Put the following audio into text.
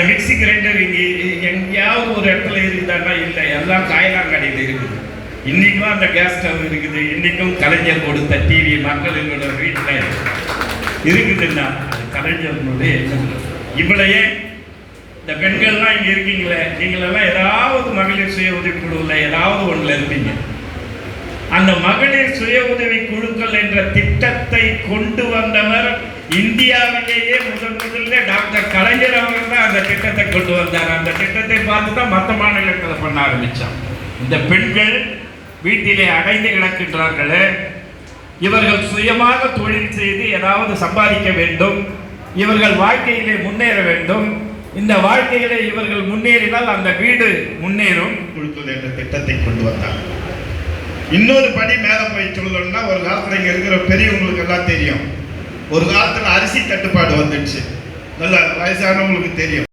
அந்த mixie grinder இங்கே எங்கேயாவது ஒரு இடத்துல இருக்குதான்னா இல்லை எல்லாம் காயலாங்கடையில் இருக்குது. இன்றைக்கும் அந்த கேஸ் ஸ்டவ் இருக்குது இன்றைக்கும் கலைஞர் கொடுத்த டிவி மக்களோட வீட்டில் இருக்குதுன்னா அது கலைஞர்களுடைய எண்ணம் இவ்வளையே இந்த பெண்கள்லாம் இங்கே இருக்கீங்களே நீங்களெல்லாம் ஏதாவது மகளிர் சுய உதவி குழுவில் ஏதாவது ஒன்றில் இருப்பீங்க. அந்த மகளிர் சுய உதவி குழுக்கள் என்ற திட்டத்தை கொண்டு வந்தவர் இந்தியாவிலேயே முதன் முதல்ல டாக்டர் கலைஞர் அந்த திட்டத்தை கொண்டு வந்தார். அந்த திட்டத்தை பார்த்து தான் மற்ற மாநிலத்தில் பண்ண ஆரம்பிச்சான் இந்த பெண்கள் வீட்டிலே அடைந்து கிடக்கின்றார்களே இவர்கள் சுயமாக தொழில் செய்து ஏதாவது சம்பாதிக்க வேண்டும் இவர்கள் வாழ்க்கையிலே முன்னேற வேண்டும். இந்த வாழ்க்கையிலே இவர்கள் முன்னேறினால் அந்த வீடு முன்னேறும். கொடுத்தது என்ற திட்டத்தை கொண்டு வந்தார் இன்னொரு படி மேலே போய் சொல்லணும்னா ஒரு காலத்தில் இங்கே இருக்கிற பெரியவங்களுக்கு எல்லாம் தெரியும். ஒரு காலத்தில் அரிசி தட்டுப்பாடு வந்துடுச்சு. நல்ல வயசானவங்களுக்கு தெரியும்.